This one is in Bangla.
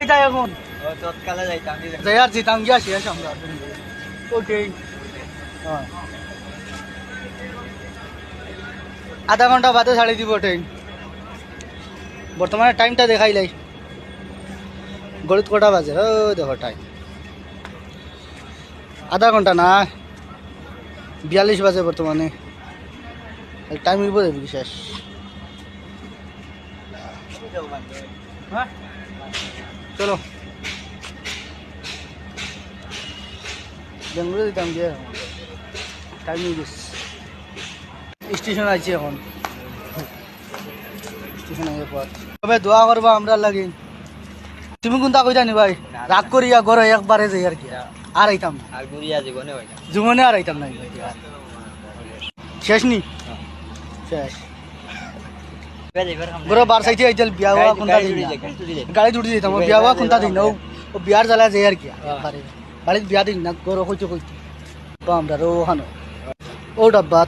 যাই এখন। তৎকালে যাইতাম যাই আর গিয়া শেষ আমরা। ওকে। হ্যাঁ। আধা ঘণ্টা বাদে ছাড়ি দিব ট্রেন। বর্তমানে টাইমটা দেখাইলাই গড়িত কটা বাজে? ও দেখো টাইম আধা ঘণ্টা না। বিয়াল্লিশ বাজে বর্তমানে। টাইম হইব দেখবি শেষ। হ্যাঁ? চলো। বেঙ্গলোর দিতাম গিয়ে টাইম হয়ে গেছে। স্টেশন আছে এখন। স্টেশন আগে পর তবে দোয়া করবা আমরা লাগি। তুমি কোনটা কই জানি ভাই? রাগ করিয়া ঘরে একবারে যাই আর কি। আর আইতাম না। আর গুড়িয়া জীবনে হয় আর আইতাম না। শেষ নি? শেষ। ঘরে বার সাইতে আইতাল বিয়া হওয়া কোনটা দিন না। গাড়ি জুড়ি দিতাম ও বিয়া হওয়া কোনটা দিন না ও ও বিয়ার জ্বালা যাই আর কি একবারে বাড়িতে বিয়া দিন না ঘরে কইতে কইতে তো আমরা রো হানো ও ডাব্বাত